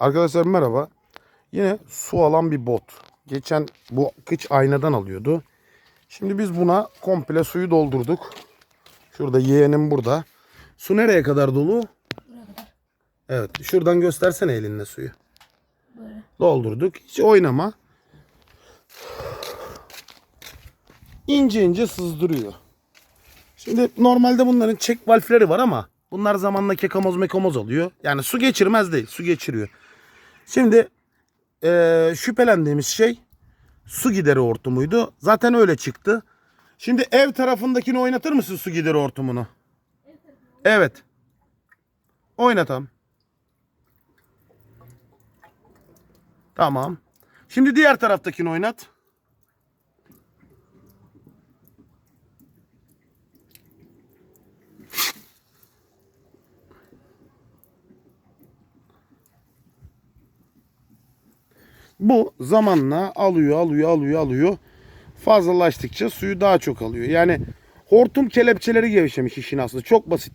Arkadaşlar merhaba. Yine su alan bir bot. Geçen bu kıç aynadan alıyordu. Şimdi biz buna komple suyu doldurduk. Şurada yeğenim burada. Su nereye kadar dolu? Evet. Şuradan göstersene elinle suyu. Böyle. Doldurduk. Hiç oynama. İnce ince sızdırıyor. Şimdi normalde bunların çek valfleri var ama bunlar zamanla kekamoz mekomoz alıyor. Yani su geçirmez değil. Su geçiriyor. Şimdi eee, şüphelendiğimiz şey su gideri hortumuydu. Zaten öyle çıktı. Şimdi ev tarafındakini oynatır mısın su gideri hortumunu? Evet. Oynatam. Tamam. Şimdi diğer taraftakini oynat. Bu zamanla alıyor, alıyor, alıyor, alıyor. Fazlalaştıkça suyu daha çok alıyor. Yani hortum kelepçeleri gevşemiş işin aslında. Çok basit.